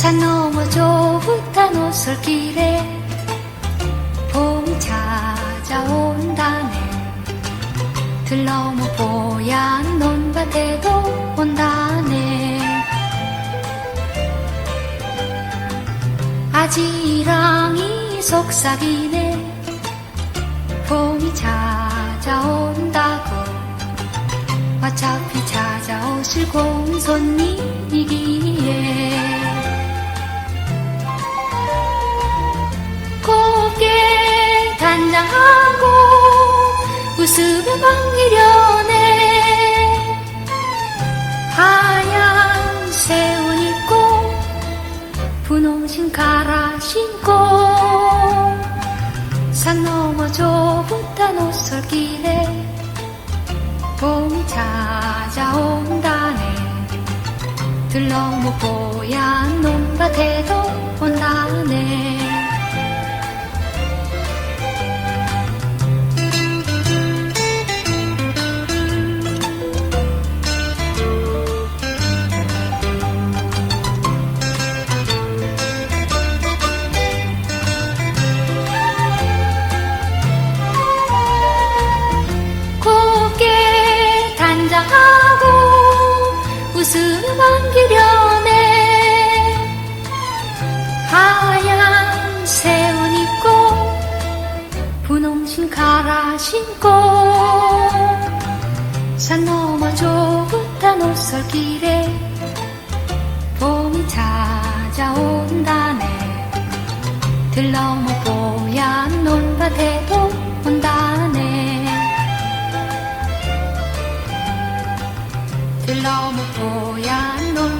산 너머 좁은 오솔길에 봄이 찾아온다네. 들러무 뽀얀 논밭에도 온다네. 아지랑이 속삭이네. 봄이 찾아온다고. 어차피 찾아오실 고운 손님이기 웃으며 반기려네. 하얀 새옷 입고 분홍신 갈아 신고 산 너머 좁은 옷솔길에 봄이 찾아온다네. 들러무 뽀얀 논밭에도 온다 하고 웃으며 반기려네 하얀 새옷 입고 분홍신 갈아 신고 산 너머 좁은 옷솔길에 봄이 찾아온다네. 들러무 뽀얀 논밭에도 들러무 뽀얀 논밭